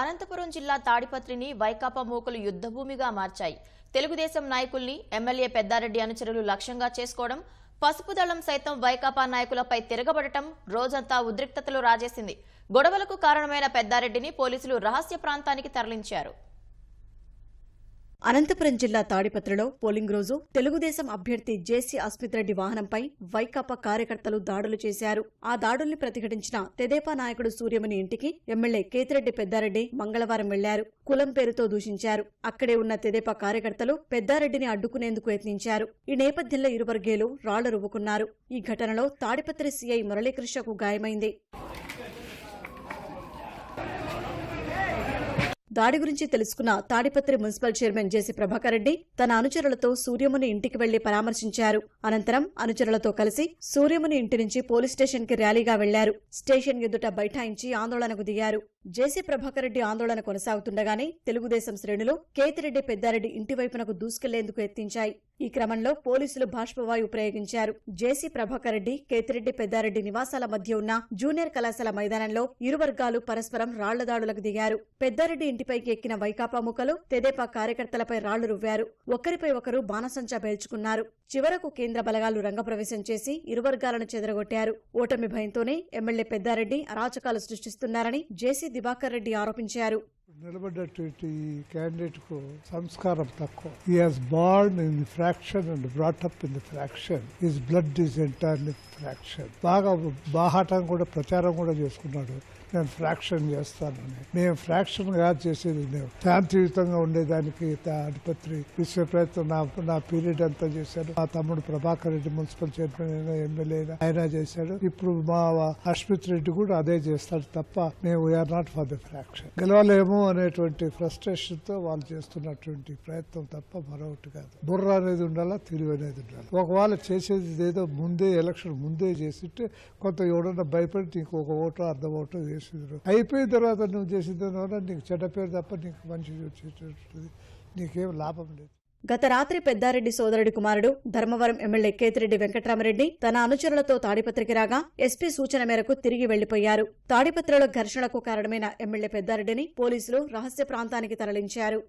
అనంతపురం జిల్లా తాడిపత్రిని వైకాపా మూకలు యుద్ధభూమిగా మార్చాయి. తెలుగుదేశం నాయకుల్ని ఎమ్మెల్యే పెద్దారెడ్డి అనుచరులు లక్ష్యంగా చేసుకోవడం పసుపు దళం సైతం వైకాపా నాయకులపై తిరగబడటం రోజంతా ఉద్రిక్తతలు రాజేసింది. గొడవలకు కారణమైన పెద్దారెడ్డిని పోలీసులు రహస్య ప్రాంతానికి తరలించారు. అనంతపురం జిల్లా తాడిపత్రిలో పోలింగ్ రోజు తెలుగుదేశం అభ్యర్థి జేసీ అస్మిత్ రెడ్డి వాహనంపై వైకాపా కార్యకర్తలు దాడులు చేశారు. ఆ దాడుల్ని ప్రతిఘటించిన తెదేపా నాయకుడు సూర్యముని ఇంటికి ఎమ్మెల్యే కేతిరెడ్డి పెద్దారెడ్డి మంగళవారం వెళ్ళారు. కులం పేరుతో దూషించారు. అక్కడే ఉన్న తెదేపా కార్యకర్తలు పెద్దారెడ్డిని అడ్డుకునేందుకు యత్నించారు. ఈ నేపథ్యంలో ఇరు వర్గీయులు రాళ్ళు రువ్వుకున్నారు. ఈ ఘటనలో తాడిపత్రి సీఐ మురళీకృష్ణకు గాయమైంది. దాడి గురించి తెలుసుకున్న Tadipatri municipal chairman JC Prabhakar Reddy తన అనుచరులతో సూర్యముని ఇంటికి వెళ్ళి పరామర్శించారు. అనంతరం అనుచరులతో కలిసి సూర్యముని ఇంటి నుంచి పోలీస్ స్టేషన్కి ర్యాలీగా వెళ్ళారు. స్టేషన్ ఎదుట బైఠాయించి ఆందోళనకు దిగారు. జేసీ ప్రభాకర్ రెడ్డి ఆందోళన కొనసాగుతుండగానే తెలుగుదేశం శ్రేణులు కేతిరెడ్డి పెద్దారెడ్డి ఇంటి వైపునకు దూసుకెళ్ళేందుకు యత్నించాయి. ఈ క్రమంలో పోలీసులు బాష్పవాయు ప్రయోగించారు. జేసీ ప్రభాకర్ రెడ్డి కేతిరెడ్డి పెద్దారెడ్డి నివాసాల మధ్య ఉన్న జూనియర్ కళాశాల మైదానంలో ఇరు వర్గాలు పరస్పరం రాళ్ళ దాడులకు దిగారు. పెద్దారెడ్డి ఇంటిపైకి ఎక్కిన వైకాపా ముఖలు తెదేపా కార్యకర్తలపై రాళ్ళు రువ్వారు. ఒకరిపై ఒకరు బాణసంచా పేల్చుకున్నారు. చివరకు కేంద్ర బలగాలు రంగప్రవేశం చేసి ఇరు వర్గాలను చెదరగొట్టారు. ఓటమి భయంతోనే ఎమ్మెల్యే పెద్దారెడ్డి అరాచకాలు సృష్టిస్తున్నారని జేసీ దివాకర్ రెడ్డి ఆరోపించారు. నిలబడ్డటువంటి ఈ క్యాండిడేట్కు సంస్కారం తక్కువ. He has born in the faction and brought up in the faction his blood is entirely faction బాగా బాహాటం కూడా ప్రచారం కూడా చేసుకున్నాడు. నేను ఫ్రాక్షన్ చేస్తానని. మేము ఫ్రాక్షన్ కాదు చేసేది మేము శాంతియుతంగా ఉండేదానికి తాడిపత్రి విశ్వ ప్రయత్నం నా నా పీరియడ్ అంతా చేశాడు. మా తమ్ముడు ప్రభాకర్ రెడ్డి మున్సిపల్ చైర్మన్ అయినా ఎమ్మెల్యే అయినా ఆయన చేశాడు. ఇప్పుడు మా అశ్మిత్ రెడ్డి కూడా అదే చేస్తాడు తప్ప మేము we are not for the fraction గెలవలేము అనేటువంటి ఫ్రస్ట్రేషన్తో వాళ్ళు చేస్తున్నటువంటి ప్రయత్నం తప్ప మరొకటి కాదు. బుర్ర అనేది ఉండాలా తెలివి అనేది ఉండాలి? ఒకవేళ చేసేది ఏదో ముందే ఎలక్షన్ ముందే చేసింటే కొంత ఎవడన్నా భయపడి నీకు ఒక ఓటు అర్ధ ఓటో చేసిండ్రు అయిపోయిన తర్వాత నువ్వు చేసిన తర్వాత నీకు చెడ్డ పేరు తప్ప నీకు మంచి వచ్చేటట్టుంది నీకేం లాభం లేదు. గత రాత్రి పెద్దారెడ్డి సోదరుడి కుమారుడు ధర్మవరం ఎమ్మెల్యే కేతిరెడ్డి వెంకట్రామరెడ్డి తన అనుచరులతో తాడిపత్రికి రాగా ఎస్పీ సూచన మేరకు తిరిగి వెళ్ళిపోయారు తాడిపత్రిలో ఘర్షణకు కారణమైన ఎమ్మెల్యే పెద్దారెడ్డిని పోలీసులు రహస్య ప్రాంతానికి తరలించారు.